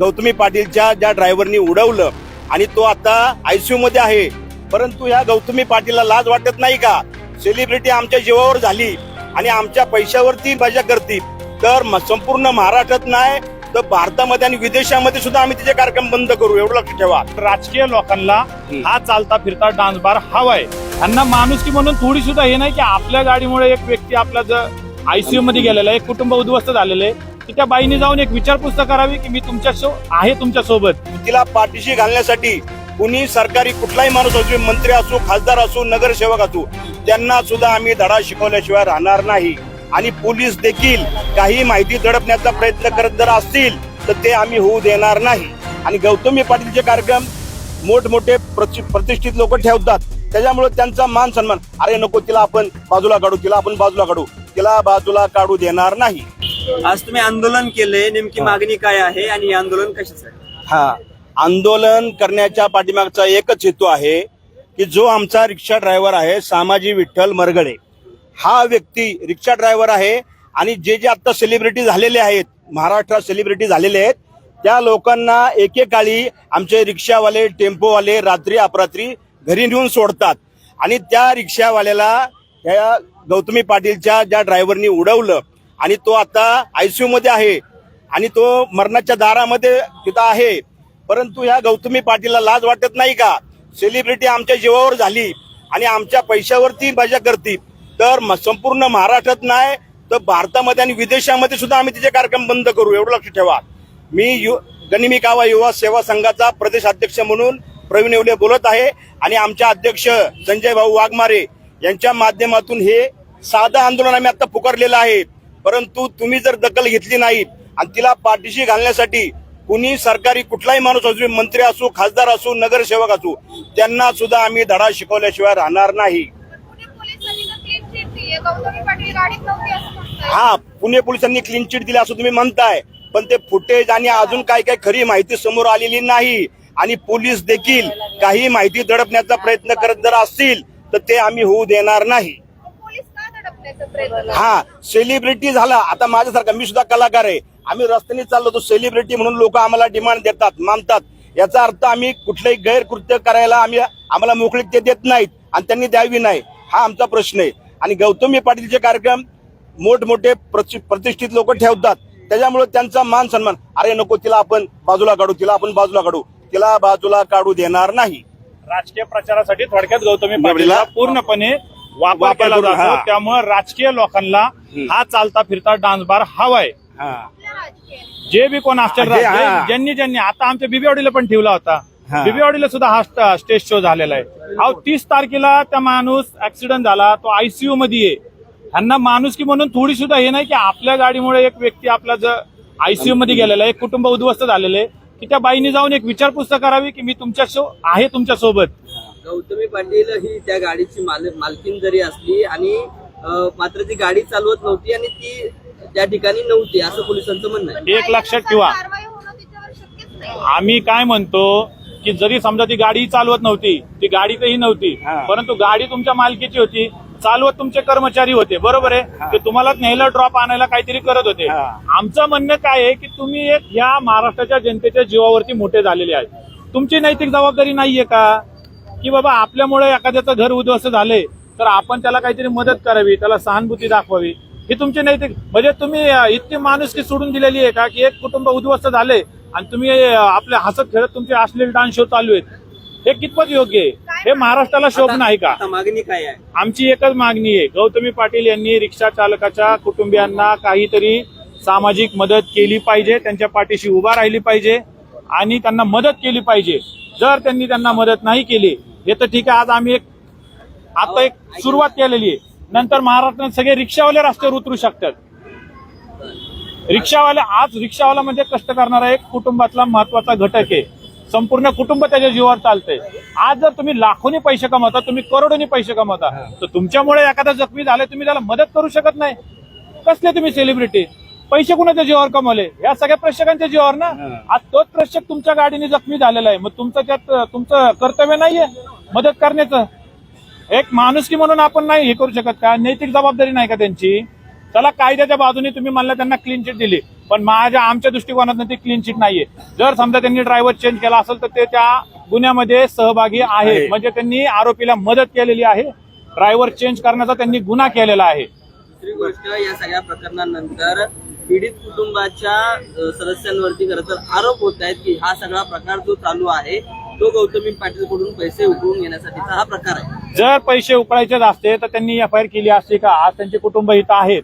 गौतमी पाटीलच्या ज्या ड्रायव्हरनी उडवलं आणि तो आता आयसीयू मध्ये आहे परंतु या गौतमी पाटीलला लाज वाटत नाही का? सेलिब्रिटी आमच्या जीवावर झाली आणि आमच्या पैशावरती मजा करतील तर संपूर्ण महाराष्ट्रात नाही तर भारतामध्ये आणि विदेशामध्ये सुद्धा आम्ही तिचे कार्यक्रम बंद करू एवढं लक्ष ठेवा. राजकीय लोकांना हा चालता फिरता डान्स बार हवाय. त्यांना माणुसकी म्हणून थोडी सुद्धा हे नाही की आपल्या गाडीमुळे एक व्यक्ती आपला जर आयसीयू मध्ये गेलेलं आहे एक कुटुंब उद्ध्वस्त झालेलं आहे. की त्या बाईने जाऊन एक विचारपूस करावी की मी तुमच्या आहे तुमच्यासोबत. तिला पाठीशी घालण्यासाठी कुणी सरकारी कुठलाही माणूस असू मंत्री असू खासदार असू नगरसेवक असू त्यांना सुद्धा आम्ही धडा शिकवल्याशिवाय राहणार नाही. आणि पोलीस देखील काही माहिती दडपण्याचा प्रयत्न करत जर असतील तर ते आम्ही होऊ देणार नाही. आणि गौतमी पाटीलचे कार्यक्रम मोठमोठे प्रति- प्रतिष्ठित लोक ठेवतात. त्याच्यामुळे त्यांचा मान सन्मान. अरे नको तिला आपण बाजूला काढू तिला आपण बाजूला काढू. तिला बाजूला काढू देणार नाही. आज तुम्ही आंदोलन केले नेमकी मागणी काय आहे आणि हे आंदोलन कशाचं आहे हा. आंदोलन करण्याच्या पाठीमागचा एकच हेतू आहे की जो आमचा रिक्षा ड्रायव्हर आहे सामाजी विठ्ठल मरगडे हा व्यक्ती रिक्षा ड्रायव्हर आहे आणि जे जे आता सेलिब्रिटी झालेले आहेत महाराष्ट्रात सेलिब्रिटी झालेले आहेत त्या लोकांना एकेकाळी आमचे रिक्षावाले टेम्पोवाले रात्री अपरात्री घरी नेऊन सोडतात. आणि त्या रिक्षावाल्याला त्या गौतमी पाटीलच्या ज्या ड्रायव्हरनी उडवलं आणि तो आता आयसीयू मध्ये आहे आणि तो मरणाच्या दारामध्ये तिथं आहे. परंतु ह्या गौतमी पाटीलला लाज वाटत नाही का? सेलिब्रिटी आमच्या जीवावर झाली आणि आमच्या पैशावरती मजा करती. तर संपूर्ण महाराष्ट्रात नाही तर भारतामध्ये आणि विदेशामध्ये सुद्धा आम्ही तिचे कार्यक्रम बंद करू. एवढं लक्ष ठेवा. मी यु गनिमी कावा युवा सेवा संघाचा प्रदेश अध्यक्ष म्हणून प्रवीण येवले बोलत आहे. आणि आमच्या अध्यक्ष संजय भाऊ वाघमारे यांच्या माध्यमातून हे साधं आंदोलन आम्ही आता पुकारलेलं आहे. परंतु तुम्ही जर दखल घेतली नाही आणि तिला पाठीशी घालण्यासाठी कुणी सरकारी कुठलाही माणूस असू मंत्री असू खासदार असू नगरसेवक असू त्यांना सुद्धा आम्ही धडा शिकवल्याशिवाय राहणार नाही. हा पुणे पोलिसांनी क्लीन चिट दिली असं तुम्ही म्हणताय. पण ते फुटेज आणि अजून काय काय खरी माहिती समोर आलेली नाही. आणि पोलीस देखील काही माहिती दडपण्याचा प्रयत्न करत जर असतील तर ते आम्ही होऊ देणार नाही? हा सेलिब्रिटी झाला. आता माझ्यासारखा मी सुद्धा कलाकार आहे. आम्ही रस्त्याने चाललो तो सेलिब्रिटी म्हणून लोक आम्हाला डिमांड देतात मानतात. याचा अर्थ आम्ही कुठलंही गैरकृत्य करायला आम्ही आम्हाला मोकळीक ते देत नाहीत आणि त्यांनी द्यावी नाही हा आमचा प्रश्न आहे. आणि गौतमी पाटीलचे कार्यक्रम मोठमोठे प्रति- प्रतिष्ठित लोक ठेवतात. त्याच्यामुळे त्यांचा मान सन्मान अरे नको तिला आपण बाजूला काढू तिला आपण बाजूला काढू. तिला बाजूला काढू देणार नाही. राजकीय प्रचारासाठी थोडक्यात गौतमी पाटीलचा पूर्णपणे वापर केला जातो. त्यामुळे राजकीय लोकांना हा चालता फिरता डान्स बार हवाय. जे बी कोण असतील ज्यांनी ज्यांनी. आता आमच्या बिबिवाडीला पण ठेवला होता. बिबिवाडीला सुद्धा हा स्ट- स्टेज शो झालेला आहे. अहो तीस तारखेला त्या माणूस ऍक्सिडेंट झाला. तो आयसीयू मध्ये आहे. ह्यांना माणुसकी म्हणून थोडी सुद्धा हे नाही की आपल्या गाडीमुळे एक व्यक्ती आपला जर आयसीयू मध्ये गेलेला आहे एक कुटुंब उद्ध्वस्त झालेलं आहे. की त्या बाईने जाऊन एक विचारपूस करावी की मी तुमच्या सो आहे तुमच्यासोबत गौतमी पाटील ही त्या गाडीची माल मालकीन जरी असली आणि अं, मात्र ती गाडी चालवत नव्हती आणि ती त्या ठिकाणी नव्हती असं पोलिसांचं म्हणणं आहे एक लक्षात ठेवा. कारवाई होणं तिच्यावर शक्यच नाही आम्ही काय म्हणतो की जरी समजा ती गाडी चालवत नव्हती ती गाडीतही नव्हती हा. परंतु गाडी तुमच्या मालकीची होती चालवत तुमचे कर्मचारी होते बरोबर आहे? ते तुम्हाला न्यायला ड्रॉप आणायला काहीतरी करत होते. आमचं म्हणणं काय आहे की तुम्ही एक ह्या महाराष्ट्राच्या जनतेच्या जीवावरती मोठे झालेले आहेत. तुमची नैतिक जबाबदारी नाहीये का? की बाबा आपल्यामुळे एखाद्याचं घर उद्ध्वस्त झाले तर आपण त्याला काहीतरी मदत करावी त्याला सहानुभूती दाखवावी. ही तुमची नैतिक म्हणजे तुम्ही इतकी माणुसकी सोडून दिलेली आहे का की एक कुटुंब उद्ध्वस्त झाले आणि तुम्ही अं, आपल्या हसत खेळत तुमचे अश्लील डान्स शो चालू आहेत. हे कितपत योग्य आहे? हे महाराष्ट्राला शोभ नाही का? मागणी काय आहे? आमची एकच मागणी आहे. गौतमी पाटील यांनी रिक्षा चालकाच्या कुटुंबियांना काहीतरी सामाजिक मदत केली पाहिजे त्यांच्या पाठीशी उभा राहिली पाहिजे आणि त्यांना मदत केली पाहिजे. जर त्यांनी त्यांना मदत नाही केली हे तर ठीक आहे आज आम्ही एक आता एक सुरुवात केलेली आहे. नंतर महाराष्ट्रात सगळे रिक्षावाले रस्त्यावर उतरू शकतात. रिक्षावाले आज रिक्षावाला म्हणजे कष्ट करणारा एक कुटुंबातला महत्त्वाचा घटक आहे. संपूर्ण कुटुंब त्याच्या जीवावर चालतंय. आज जर तुम्ही लाखोनी पैसे कमवता तुम्ही करोडोनी पैसे कमवता तर तुमच्यामुळे एखादा जखमी झाला तुम्ही त्याला मदत करू शकत नाही. कसले तुम्ही सेलिब्रिटी पैसे कुणाच्या जीवावर कमवले? या सगळ्या प्रेक्षकांच्या जीवावर ना? आज तोच प्रेक्षक तुमच्या गाडीने जखमी झालेला आहे. मग तुमचं त्यात तुमचं कर्तव्य नाहीये मदत करण्याचं. एक माणुसकी म्हणून आपण नाही हे करू शकत का? नैतिक जबाबदारी नाही का त्यांची? चला कायद्याच्या बाजूने तुम्ही म्हणलं त्यांना क्लीन चिट दिली. पण माझ्या आमच्या दृष्टिकोनातून ती क्लीन चिट नाहीये. जर समजा त्यांनी ड्रायव्हर चेंज केला असेल तर ते त्या गुन्ह्यामध्ये सहभागी आहे. म्हणजे त्यांनी आरोपीला मदत केलेली आहे. ड्रायव्हर चेंज करण्याचा त्यांनी गुन्हा केलेला आहे. दुसरी गोष्ट या सगळ्या प्रकरणानंतर पीडित कुटुंबाच्या सदस्यांवरती खरं तर आरोप होत आहेत की हा सगळा प्रकार जो चालू आहे तो गौतमी पाटील कडून पैसे उकळून घेण्यासाठीचा हा प्रकार आहे. जर पैसे उकळायचेच असते तर त्यांनी एफ आय आर केली असती का? आज त्यांचे कुटुंब इथं आहेत.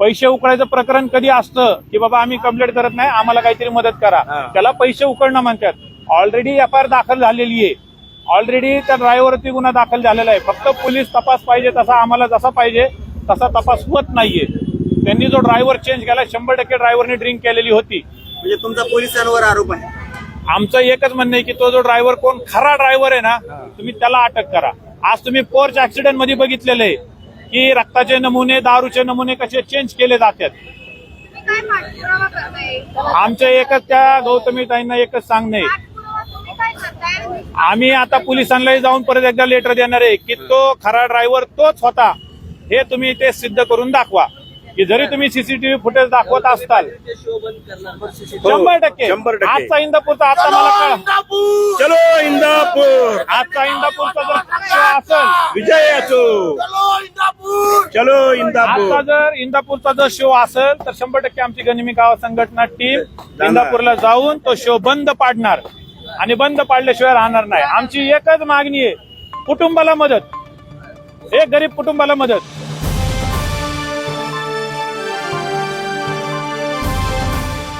पैसे उकळायचं प्रकरण कधी असतं की बाबा आम्ही कंप्लेंट करत नाही आम्हाला काहीतरी मदत करा. त्याला पैसे उकळणं म्हणतात. ऑलरेडी एफ आय आर दाखल झालेली आहे. ऑलरेडी त्या ड्रायव्हरवरती गुन्हा दाखल झालेला आहे. फक्त पोलीस तपास पाहिजे तसा आम्हाला जसा पाहिजे तसा तपास होत नाहीये. त्यांनी जो ड्रायव्हर चेंज केला शंभर टक्के ड्रायव्हरने ड्रिंक केलेली होती. म्हणजे तुमचा पोलिसांवर आरोप आहे. आमचं एकच म्हणणं आहे की तो जो ड्रायव्हर कोण खरा ड्रायव्हर आहे ना तुम्ही त्याला अटक करा. आज तुम्ही पोर्च ऍक्सिडेंटमध्ये बघितलेलं आहे. की रक्ताचे नमुने दारूचे नमुने कसे चेंज केले जातात? आमच्या एकच त्या गौतमीताईंना एकच सांगणे आम्ही आता पोलिसांनाही जाऊन परत एकदा लेटर देणार आहे की तो खरा ड्रायव्हर तोच होता. हे तुम्ही ते सिद्ध करून दाखवा. की जरी तुम्ही सीसीटीव्ही फुटेज दाखवत असताल शंभर टक्के. शंभर टक्के. आजचा इंदापूरचा आता मला कळ चलो इंदापूर. आजचा इंदापूरचा जर शो असेल विजय असो. चलो आता इंदापूर. जर इंदापूरचा जर शो असेल तर शंभर टक्के आमची गनिमी गाव संघटना टीम इंदापूरला जाऊन तो शो बंद पाडणार. आणि बंद पाडल्याशिवाय राहणार नाही. आमची एकच मागणी आहे कुटुंबाला मदत. एक गरीब कुटुंबाला मदत.